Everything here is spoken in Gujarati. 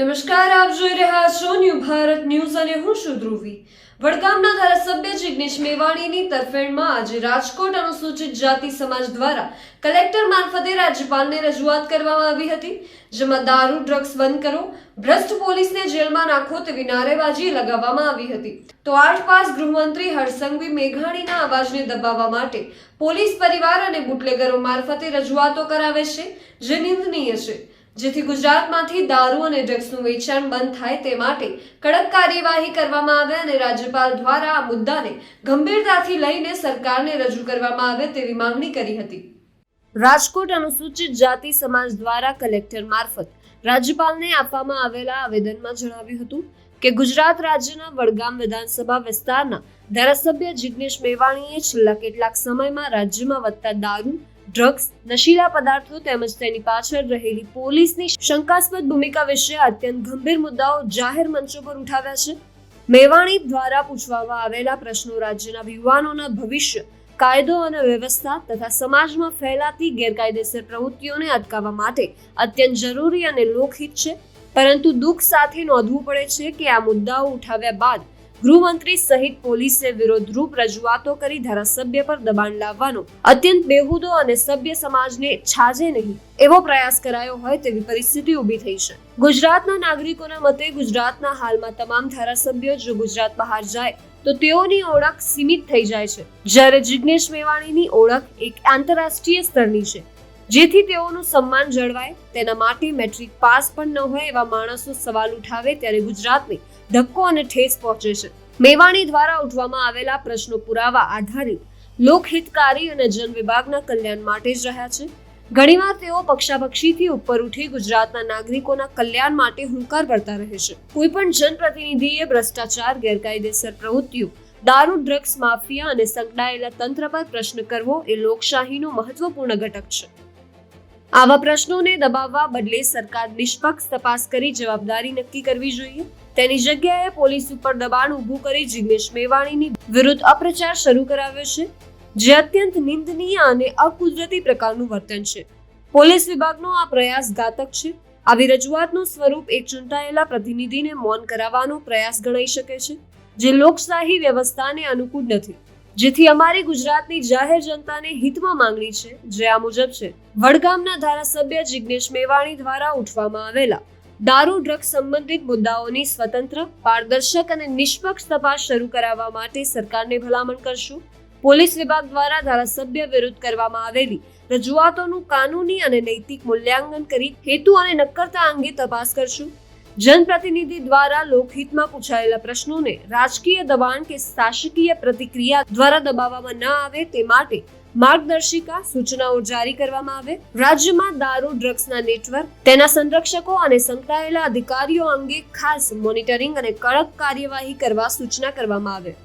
નમસ્કાર, આપ જોઈ રહ્યા છો ન્યૂ ભારત ન્યૂઝ અને હું છું ધ્રુવી. વડગામના ધારાસભ્ય જિગ્નેશ મેવાણીની તરફેણમાં આજે રાજકોટ અનુસૂચિત જાતિ સમાજ દ્વારા કલેક્ટર મારફતે રાજ્યપાલને રજૂઆત કરવામાં આવી હતી, જેમાં દારૂ, ડ્રગ્સ બંધ કરો, ભ્રષ્ટ પોલીસને જેલમાં નાખો તેવી નારેબાજી લગાવવામાં આવી હતી. તો આઠ પાસ ગૃહમંત્રી હરસંઘવી મેઘાણીના અવાજને દબાવવા માટે પોલીસ પરિવાર અને બુટલેગરો મારફતે રજૂઆતો કરાવે છે, જે નિંદનીય છે. જેથી ગુજરાતમાંથી દારૂ અને ડ્રગ્સનું વેચાણ બંધ થાય તે માટે કડક કાર્યવાહી કરવામાં આવે અને રાજ્યપાલ દ્વારા આ મુદ્દાને ગંભીરતાથી લઈને સરકારને રજૂ કરવામાં આવે તેવી માંગણી કરી હતી. રાજકોટ અનુસૂચિત જાતિ સમાજ દ્વારા કલેક્ટર મારફત રાજ્યપાલને આપવામાં આવેલા આવેદનમાં જણાવ્યું હતું કે ગુજરાત રાજ્યના વડગામ વિધાનસભા વિસ્તારના ધારાસભ્ય જિગ્નેશ મેવાણીએ છેલ્લા કેટલાક સમયમાં રાજ્યમાં વધતા દારૂ ડ્રગ્સ નશીલા પદાર્થો તેમજ તેની પાછળ રહેલી પોલીસની શંકાસ્પદ ભૂમિકા વિશે અત્યંત ગંભીર મુદ્દાઓ જાહેર મંચો પર ઉઠાવ્યા છે. મેવાણી દ્વારા પૂછવામાં આવેલા પ્રશ્નો રાજ્યના યુવાનોના ભવિષ્ય, કાયદો અને વ્યવસ્થા તથા સમાજમાં ફેલાતી ગેરકાયદેસર પ્રવૃત્તિઓને અટકાવવા માટે અત્યંત જરૂરી અને લોકહિત છે. પરંતુ દુઃખ સાથે નોંધવું પડે છે કે આ મુદ્દાઓ ઉઠાવ્યા બાદ ગૃહમંત્રી સહિત પોલીસે વિરોધરૂપ રજૂઆતો કરી ધારાસભ્ય પર દબાણ લાવવાનો અત્યંત બેહુદો અને સભ્ય સમાજને છાજે નહીં એવો પ્રયાસ કરાયો હોય તેવી પરિસ્થિતિ ઊભી થઈ છે. ગુજરાતના નાગરિકોના મતે ગુજરાતના હાલમાં તમામ ધારાસભ્યો જો ગુજરાત બહાર જાય, તો તેઓની ઓળખ સીમિત થઈ જાય છે. જ્યારે જિગ્નેશ મેવાણીની ઓળખ એક આંતરરાષ્ટ્રીય સ્તરની છે જેથી તેઓનું સન્માન જળવાય, તેના માટે મેટ્રિક પાસ પણ ન હોય એવા માણસો સવાલ ઉઠાવે ત્યારે ગુજરાતને ધક્કો અને ઠેસ પહોંચે છે. મેવાણી દ્વારા ઉઠવામાં આવેલા પ્રશ્નો પુરાવા આધારિત લોકહિતકારી અને જન વિભાગના કલ્યાણ માટે જ રહ્યા છે. ઘણીવાર તેઓ પક્ષાપક્ષીથી ઉપર ઉઠી ગુજરાતના નાગરિકોના કલ્યાણ માટે હુંકાર ભરતા રહે છે. કોઈ પણ જનપ્રતિનિધિએ ભ્રષ્ટાચાર, ગેરકાયદેસર પ્રવૃત્તિઓ, દારૂ, ડ્રગ્સ, માફિયા અને સંકળાયેલા તંત્ર પર પ્રશ્ન કરવો એ લોકશાહીનો મહત્વપૂર્ણ ઘટક છે. આવા પ્રશ્નોને દબાવવા બદલે સરકાર નિષ્પક્ષ તપાસ કરી જવાબદારી નક્કી કરવી જોઈએ. તેની જગ્યાએ પોલીસ ઉપર દબાણ ઊભું કરી જિગ્નેશ મેવાણીની વિરુદ્ધ અપ્રચાર શરૂ કરાવ્યો છે, જે અત્યંત નિંદનીય અને અકુદરતી પ્રકારનું વર્તન છે. પોલીસ વિભાગનો આ પ્રયાસ ઘાતક છે. આવી રજૂઆતનું સ્વરૂપ એક ચૂંટાયેલા પ્રતિનિધિને મૌન કરાવવાનો પ્રયાસ ગણાઈ શકે છે, જે લોકશાહી વ્યવસ્થાને અનુકૂળ નથી. જેથી અમારી ગુજરાતની જાહેર જનતાને હિતમાં માંગણી છે, જે આ મુજબ છે. વડગામના ધારાસભ્ય જિગ્નેશ મેવાણી દ્વારા ઉઠવામાં આવેલા દારૂ ડ્રગ્સ સંબંધિત મુદ્દાઓની સ્વતંત્ર, પારદર્શક અને નિષ્પક્ષ તપાસ શરૂ કરાવવા માટે સરકારને ભલામણ કરશું. પોલીસ વિભાગ દ્વારા ધારાસભ્ય વિરુદ્ધ કરવામાં આવેલી રજૂઆતોનું કાનૂની અને નૈતિક મૂલ્યાંકન કરી, હેતુ અને નક્કરતા અંગે તપાસ કરશું. જનપ્રતિનિધિ દ્વારા લોકહિતમાં પૂછાયેલા પ્રશ્નોને રાજકીય દબાણ કે શાસકીય પ્રતિક્રિયા દ્વારા દબાવવામાં ન આવે તે માટે માર્ગદર્શિકા, સૂચનાઓ જારી કરવામાં આવે. રાજ્યમાં દારૂ, ડ્રગ્સના નેટવર્ક, તેના સંરક્ષકો અને સંકળાયેલા અધિકારીઓ અંગે ખાસ મોનિટરિંગ અને કડક કાર્યવાહી કરવા સૂચના કરવામાં આવે.